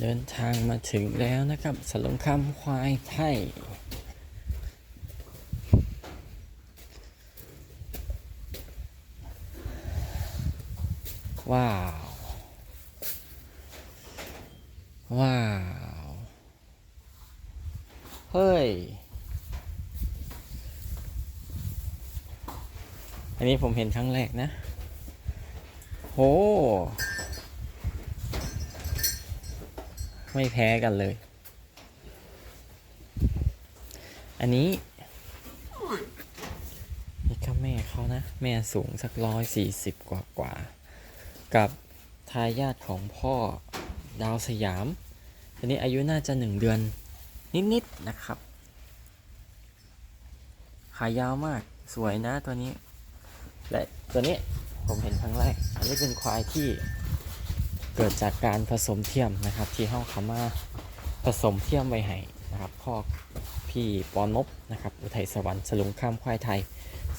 เดินทางมาถึงแล้วนะครับสลงคำควายไทย ว้าว ว้าว เฮ้ย อันนี้ผมเห็นครั้งแรกนะ โห ไม่แพ้กันเลย อันนี้นี่ก็แม่เขานะ แม่สูงสักร้อยสี่สิบกว่ากว่า กับทายาทของพ่อดาวสยาม อันนี้อายุน่าจะหนึ่งเดือน นิดๆนะครับ ขายาวมากสวยนะตัวนี้ และตัวนี้ผมเห็นครั้งแรก อันนี้เป็นควายที่ เกิดจากการผสมเทียมนะครับ ที่เข้าคำว่าผสมเทียมไว้ให้นะครับพ่อพี่ปอนบนะครับอุทัยสวรรค์สลุงข้ามควายไทย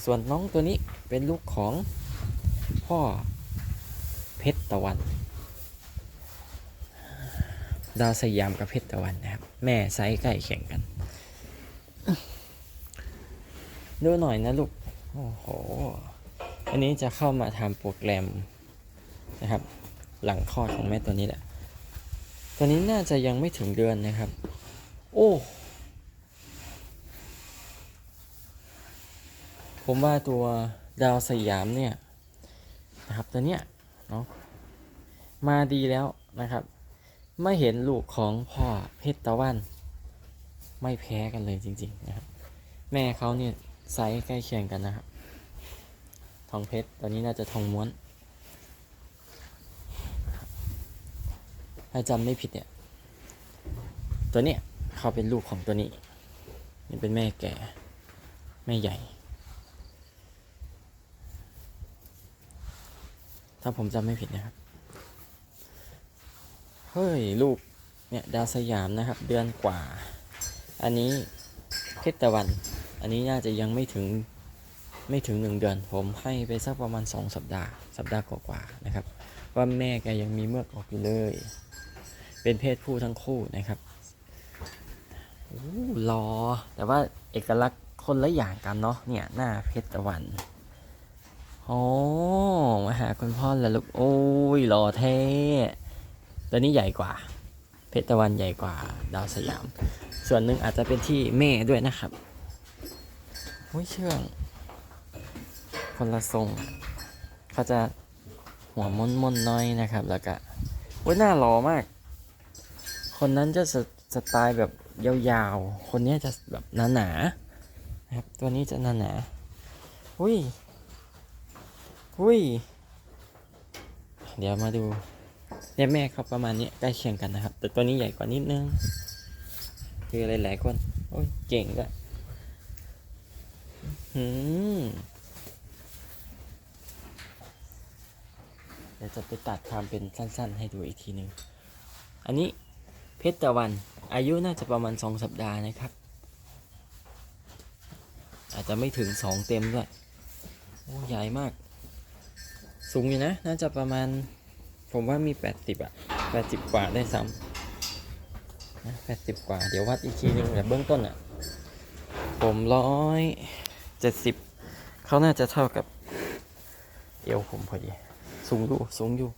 ส่วนน้องตัวนี้เป็นลูกของพ่อเพชรตะวัน ดาวสยามกับเพชรตะวันนะครับ แม่ไซส์ใกล้เคียงกัน ดูหน่อยนะลูก โอ้โห อันนี้จะเข้ามาทำโปรแกรมนะครับ หลังคลอดของแม่ตัวนี้แหละ ตัวนี้น่าจะยังไม่ถึงเดือนนะครับ โอ้ผมว่าตัวดาวสยามเนี่ยนะครับตัวเนี้ยเนาะมาดีแล้วนะครับ ไม่เห็นลูกของพ่อเพชรตะวัน ไม่แพ้กันเลยจริงๆนะครับ แม่เขาเนี่ยไซส์ใกล้เคียงกันนะครับ ทองเพชรตอนนี้น่าจะทองม้วน ถ้าจำไม่ผิดเนี่ย ตัวเนี้ยเขาเป็นลูกของตัวนี้ นี่เป็นแม่แก่ แม่ใหญ่ ถ้าผมจำไม่ผิดนะครับ เฮ้ย ลูกเนี่ยดาวสยามนะครับ เดือนกว่า อันนี้เพชรตะวัน อันนี้น่าจะยังไม่ถึงไม่ถึงหนึ่งเดือน ผมให้ไปสักประมาณสองสัปดาห์ สัปดาห์กว่าๆนะครับ ว่าแม่แกยังมีเมือกออกอยู่เลย เป็นเพศผู้ทั้งคู่นะครับโอ้รอแต่ว่าเอกลักษณ์คนละอย่างกันเนาะเนี่ยหน้าเพชรตะวันโอ้มาหาคุณพ่อแล้วลูกโอ้ยรอเท่ตัวนี้ใหญ่กว่า เพชรตะวันใหญ่กว่าดาวสยาม ส่วนหนึ่งอาจจะเป็นที่แม่ด้วยนะครับโอ้ยเชื่องคนละทรงเขาจะหัวม้นๆน้อยนะครับ แล้วก็โอ้ยหน้าหล่อมาก คนนั้นจะสสไตล์แบบยาวๆ คนนี้จะแบบหนาๆนะครับ ตัวนี้จะหนาๆอุ้ยอุ้ย เดี๋ยวมาดูเนี่ยแม่เขาประมาณนี้ใกล้เคียงกันนะครับ แต่ตัวนี้ใหญ่กว่านิดนึงคือหลายๆคน โอ้ยเก่งด้วยหืมเดี๋ยวจะไปตัดทำเป็นสั้น ๆ ให้ดูอีกทีนึง อันนี้ ชรตะวัน อายุน่าจะประมาณสองสัปดาห์นะครับ อาจจะไม่ถึงสองเต็มด้วย โอ้ใหญ่มาก สูงอยู่นะ น่าจะประมาณ ผมว่ามี 80อะ80 กว่าได้ซ้ำนะ80 กว่า เดี๋ยววัดอีกทีหนึงแต่เบื้องต้นอะผมร้อยเจ็ดสิบเขาน่าจะเท่ากับเอวผมพอดี สูงอยู่ สูงอยู่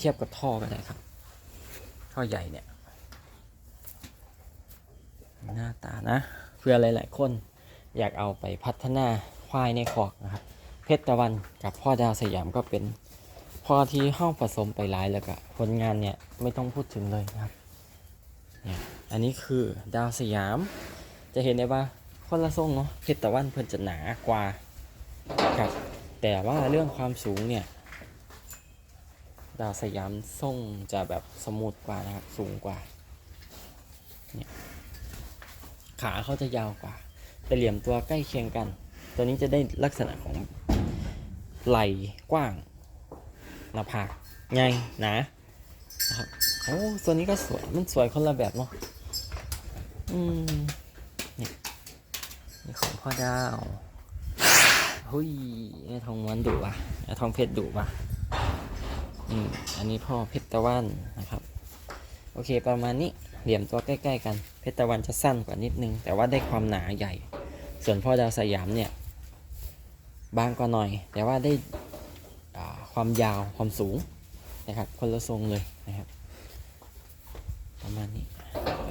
เทียบกับท่อก็ได้ครับ ท่อใหญ่เนี่ย หน้าตานะ เพื่อหลาย ๆ คนอยากเอาไปพัฒนาควายในคอกนะครับ เพชรตะวันกับพ่อดาวสยามก็เป็นพ่อที่ห้องผสมไปหลายแล้วก็ผลงานเนี่ยไม่ต้องพูดถึงเลยนะครับเนี่ยอันนี้คือดาวสยาม จะเห็นได้ว่าคนละทรงเนาะเพชรตะวันเพิ่นจะหนากว่าครับแต่ว่าเรื่องความสูงเนี่ยดาวสยามทรงจะแบบสมูทกว่านะครับสูงกว่าเนี่ย ขาเขาจะยาวกว่า แต่เหลี่ยมตัวใกล้เคียงกัน ตัวนี้จะได้ลักษณะของไหล่กว้างหน้าผากใหญ่นานะครับโอ้ตัวนี้ก็สวยมันสวยคนละแบบเนาะอืมนี่นี่ของพ่อดาวหุยนี่ทองม้วนดุว่ะทองเพชรดุว่ะอืมอันนี้พ่อเพชรตะวันนะครับ โอเคประมาณนี้ เหลี่ยมตัวใกล้ ๆ กัน เพชรตะวันจะสั้นกว่านิดนึง แต่ว่าได้ความหนาใหญ่ ส่วนพ่อดาวสยามเนี่ยบางกว่าหน่อย แต่ว่าได้ความยาวความสูงนะครับ คนละทรงเลยนะครับ ประมาณนี้ไป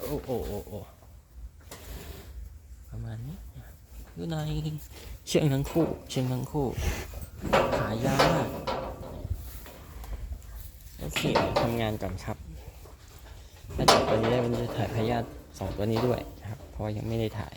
โอ้โอ้โอ้โอ้ประมาณนี้ดูหน่อยเชืองทั้งคู่เชืองทั้งคู่ ขายาวมาก โอเคทำงานก่อนครับถ้าจบตัวนี้ได้มันจะถ่ายพยาธิสองตัวนี้ด้วยนะครับ เพราะยังไม่ได้ถ่าย